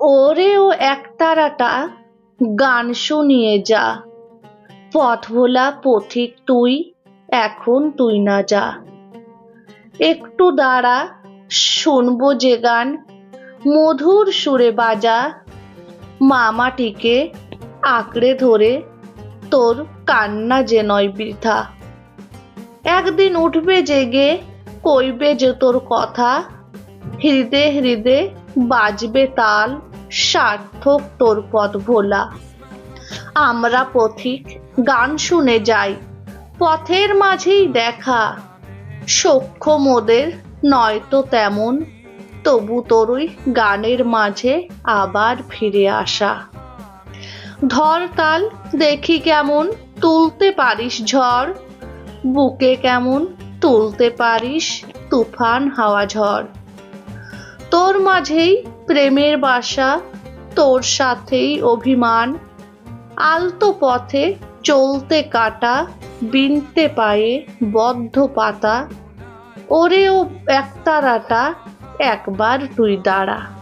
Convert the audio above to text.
ওরে ও একতারাটা গান শুনিয়ে যা। পথ ভোলা পথিক তুই, এখন তুই না যা। একটু দাঁড়া, শুনব যে গান, মধুর সুরে বাজা। মামাটিকে আঁকড়ে ধরে, তোর কান্না যে নয় বৃথা। একদিন উঠবে জেগে, কইবে যে তোর কথা। হৃদে হৃদে বাজবে তাল, সার্থক তোর পথ ভোলা। আমরা পথিক, গান শুনে যাই, পথের মাঝেই দেখা। সখ্য মোদের নয়তো তেমন, তবু তোরই গানের মাঝে আবার ফিরে আসা। ধর তাল, দেখি কেমন তুলতে পারিস ঝড়, বুকে কেমন তুলতে পারিস তুফান হাওয়া ঝড়। তোর মাঝেই প্রেমের বাসা, তোর সাথেই অভিমান। আলতো পথে চলতে কাটা, বিনতে পায়ে বদ্ধ পাতা। ওরেও একতারাটা, একবার তুই দাঁড়া।